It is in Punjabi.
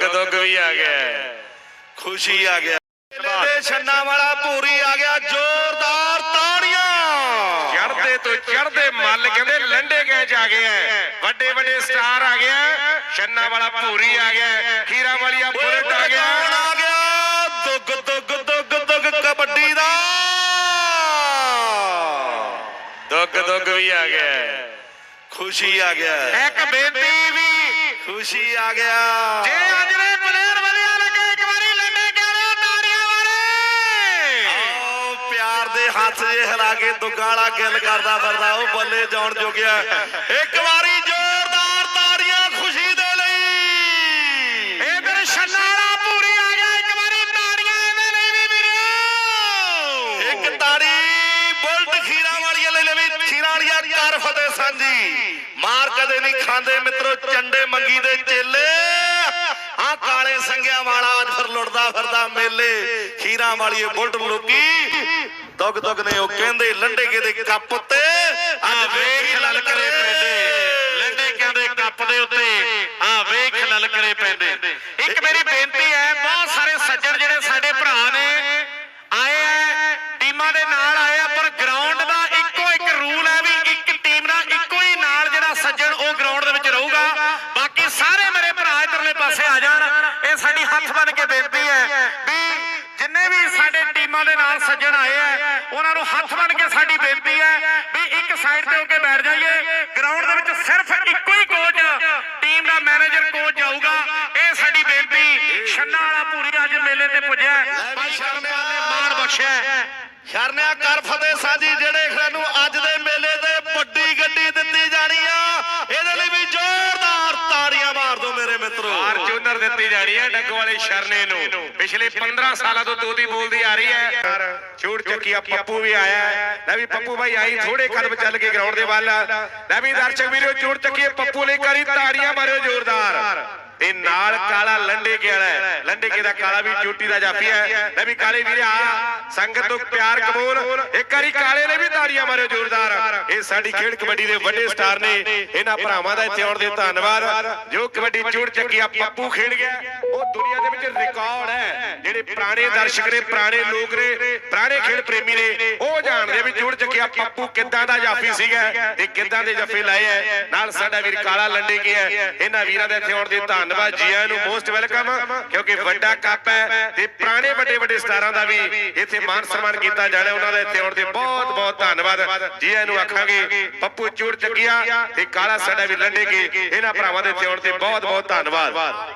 ਵੀ ਆ ਗਿਆ। ਖੁਸ਼ੀ ਆ ਗਿਆ। ਤੇ ਛੰਨਾ ਵਾਲਾ ਪੂਰੀ ਆ ਗਿਆ ਜ਼ੋਰਦਾਰ ਤਾੜੀਆਂ। ਚੜਦੇ ਤੋਂ ਚੜਦੇ ਮੱਲ ਕਹਿੰਦੇ ਲੰਡੇ ਗਏ ਜਾ ਗਏ ਐ ਵੱਡੇ ਵੱਡੇ ਸਟਾਰ ਆ ਗਏ ਐ ਛੰਨਾ ਵਾਲਾ ਭੂਰੀ ਆ ਗਿਆ ਖੀਰਾ ਵਾਲੀਆ ਬੁਲਟ ਆ ਗਿਆ ਆ ਗਿਆ। ਦੁੱਗ ਦੁੱਗ ਦੁੱਗ ਦੁੱਗ ਕਬੱਡੀ ਦਾ। ਦੁੱਗ ਦੁੱਗ ਵੀ ਆ ਗਿਆ। ਖੁਸ਼ੀ ਆ ਗਿਆ। ਇੱਕ ਬੇਨਤੀ ਵੀ ਖੁਸ਼ੀ ਆ ਗਿਆ। ਜੇ ਅੱਜ ਦੇ ਪਲੇਅਰ ਵਧੀਆ ਲੱਗੇ ਇੱਕ ਵਾਰੀ ਲੰਡੇ ਕਹਿੰਦੇ ਤਾੜੀਆਂ ਵਾਲੇ? ਆਓ ਪਿਆਰ ਦੇ ਹੱਥ ਜੇ ਹਿਲਾ ਕੇ ਦੁੱਗਾ ਵਾਲਾ ਗਿੱਲ ਕਰਦਾ ਫਿਰਦਾ ਉਹ ਬੱਲੇ ਜਾਣ ਜੋਗਿਆ। ਇੱਕ ਵਾਲੀਆ ਫਤਿਹ ਸਾਂਝੀ। ਮਾਰ ਕਦੇ ਨਹੀਂ ਖਾਂਦੇ ਮਿੱਤਰੋ, ਚੰਡੇ ਮੰਗੀ ਦੇ ਚੇਲੇ। ਆ ਕਾਲੇ ਸੰਗਿਆਂ ਵਾਲਾ ਅੱਜ ਫਿਰ ਲੁੱਟਦਾ ਫਿਰਦਾ ਮੇਲੇ। ਖੀਰਾਂ ਵਾਲੀਏ ਬੁਲਟ ਲੋਕੀ। ਦੁੱਗ ਦੁੱਗ ਨੇ ਉਹ ਕਹਿੰਦੇ, ਲੰਡੇ ਦੇ ਕੱਪ ਉੱਤੇ। ਅੱਜ ਵੇਖ ਲਲ ਕਰੇ ਪੈਂਦੇ। ਲੰਡੇ ਕਹਿੰਦੇ ਕੱਪ ਦੇ ਉੱਤੇ। ਆ ਵੇਖ ਲਲ ਕਰੇ ਪੈਂਦੇ। ਇੱਕ ਮੇਰੀ ਬੇਨਤੀ ਹੈ ਬਹੁਤ ਸਾਰੇ ਸੱਜਣ ਜਿਹੜੇ ਸਾਡੇ ਭਰਾ ਨੇ ਆਏ ਆ ਟੀਮਾਂ ਦੇ ਨਾਲ ਆਏ ਆ ਪਰ ਗਰਾਊਂਡ ਦਾ ਇੱਕੋ ਇੱਕ ਰੂਲ ਹੈ ਵੀ ਇੱਕ ਟੀਮ ਦਾ ਇੱਕੋ ਹੀ ਨਾਲ ਜਿਹੜਾ ਸੱਜਣ ਉਹ ਗਰਾਊਂਡ ਦੇ ਵਿੱਚ ਰਹੂਗਾ ਬਾਕੀ ਸਾਰੇ ਮੇਰੇ ਭਰਾ ਇਧਰਲੇ ਪਾਸੇ ਆ ਜਾਣ ਇਹ ਸਾਡੀ ਹੱਥ ਬੰਨ ਕੇ ਬੇਨਤੀ ਹੈ ਵੀ ਜਿੰਨੇ ਵੀ ਸਾਡੇ ਟੀਮਾਂ ਦੇ ਨਾਲ ਸੱਜਣ ਆਏ ਆ ਉਹਨਾਂ ਨੂੰ ਹੱਥ ਬੰਨ ਕੇ ਸਾਡੀ ਬੇਨਤੀ ਹੈ ਵੀ ਇੱਕ ਸਾਈਡ ਤੇ ਹੋ ਕੇ ਬੈਠ ਜਾਈਏ ਗਰਾਊਂਡ ਦੇ ਵਿੱਚ ਸਿਰਫ ਇੱਕੋ ਹੀ ਕੋਚ ਟੀਮ ਦਾ ਮੈਨੇਜਰ ਕੋਚ ਜਾਊਗਾ ਇਹ ਸਾਡੀ ਬੇਨਤੀ ਛੰਨਾ ਵਾਲਾ ਪੂਰੀ ਅੱਜ ਮੇਲੇ ਤੇ ਪੁੱਜਿਆ। ਭਾਈ ਸ਼ਰਮਿਆਂ ਨੇ ਮਾਣ ਬਖਸ਼ਿਆ। ਸ਼ਰਨਿਆ ਕਰ ਫਤਿਹ ਸਾਂਝੀ ਜਿਹੜੇ ਸਾਨੂੰ ਅੱਜ ਦੇ ਮੇਲੇ ਤੇ ਵੱਡੀ ਗੱਡੀ ਦਿੱਤੀ ਜਾਣੀ ਆ ਇਹਦੇ ਲਈ ਵੀ ਜ਼ੋਰਦਾਰ ਤਾੜੀਆਂ ਮਾਰ ਦਿਓ ਮੇਰੇ ਮਿੱਤਰੋ ਦਿੱਤੀ ਜਾਣੀ ਹੈ ਡੱਗ ਵਾਲੇ ਸ਼ਰਨੇ ਨੂੰ। ਪਿਛਲੇ 15 ਸਾਲਾਂ ਤੋਂ ਤੋਤੀ ਬੋਲਦੀ ਆ ਰਹੀ ਹੈ। ਛੂਟ ਚੱਕੀਆ ਪੱਪੂ ਵੀ ਆਇਆ ਲੈ ਵੀ ਪੱਪੂ ਭਾਈ ਆਈ ਥੋੜੇ ਕਦਮ ਚੱਲ ਕੇ ਗਰਾਊਂਡ ਦੇ ਵੱਲ। ਲੈ ਵੀ ਦਰਸ਼ਕ ਵੀਰੋ ਛੂਟ ਚੱਕੀਏ ਪੱਪੂ ਲਈ ਕਰੀ ਤਾੜੀਆਂ ਮਾਰਿਓ ਜ਼ੋਰਦਾਰ। ਤੇ ਨਾਲ ਕਾਲਾ ਲੰਡੇ ਕੇ ਲੰਡੇ ਕੇ ਦਾ ਕਾਲਾ ਵੀ ਚੋਟੀ ਦਾ ਜਾਫੀ ਹੈ। ਲੈ ਵੀ ਕਾਲੇ ਵੀਰੇ, ਆ ਸੰਗਤ ਤੋਂ ਪਿਆਰ ਕਬੂਲ। ਇੱਕ ਵਾਰੀ ਕਾਲੇ ਨੇ ਵੀ ਤਾੜੀਆਂ ਮਾਰਿਓ ਜ਼ੋਰਦਾਰ। ਇਹ ਸਾਡੀ ਖੇਡ ਕਬੱਡੀ ਦੇ ਵੱਡੇ ਸਟਾਰ ਨੇ। ਇਹਨਾਂ ਭਰਾਵਾਂ ਦਾ ਇੱਥੇ ਆਉਣ ਦੇ ਧੰਨਵਾਦ। ਜੋ ਕਬੱਡੀ ਚੂੜ ਚੱਕੀਆ ਪੱਪੂ ਖੇਡ ਗਿਆ। ਉਹ ਦੁਨੀਆ ਦੇ ਰਿਕਾਰਡ ਹੈ। ਜਿਹੜੇ ਪੁਰਾਣੇ ਦਰਸ਼ਕ ਨੇ, ਪੁਰਾਣੇ ਲੋਕ ਨੇ, ਪੁਰਾਣੇ ਖੇਡ ਪ੍ਰੇਮੀ ਨੇ, ਉਹ ਜਾਣਦੇ ਵੀ ਚੂੜ ਚੱਕੀਆ ਪੱਪੂ ਕਿੱਦਾਂ ਦਾ ਜਾਫੀ ਸੀਗਾ। ਤੇ ਕਿੱਦਾਂ ਦੇ ਜੱਫੇ ਲਾਏ ਐ ਨਾਲ ਸਾਡਾ ਵੀਰ ਕਾਲਾ ਲੰਡੇ ਕੀ ਇਹਨਾਂ ਵੀਰਾਂ ਦੇ ਇੱਥੇ ਆਉਣ ਦੇ ਧੰਨਵਾਦ ਜੀ ਨੂੰ ਮੋਸਟ ਵੈਲਕਮ ਕਿਉਂਕਿ ਵੱਡਾ ਕੱਪ ਹੈ ਤੇ ਪੁਰਾਣੇ ਵੱਡੇ ਵੱਡੇ ਸਟਾਰਾਂ ਦਾ ਵੀ ਇੱਥੇ ਮਾਨ ਸਨਮਾਨ ਕੀਤਾ ਜਾਣਾ ਉਹਨਾਂ ਦਾ ਇੱਥੇ ਆਉਣ ਦੇ ਬਹੁਤ ਬਹੁਤ ਧੰਨਵਾਦ ਜੀਆਂ ਨੂੰ ਆਖਾਂਗੇ, ਪੱਪੂ ਚੂੜ ਚੱਕੀਆ ਤੇ ਕਾਲਾ ਸਾਡਾ ਵੀ ਲੰਡੇ ਇਹਨਾਂ ਭਰਾਵਾਂ ਦੇ ਇੱਥੇ ਆਉਣ ਤੇ ਬਹੁਤ ਬਹੁਤ ਧੰਨਵਾਦ।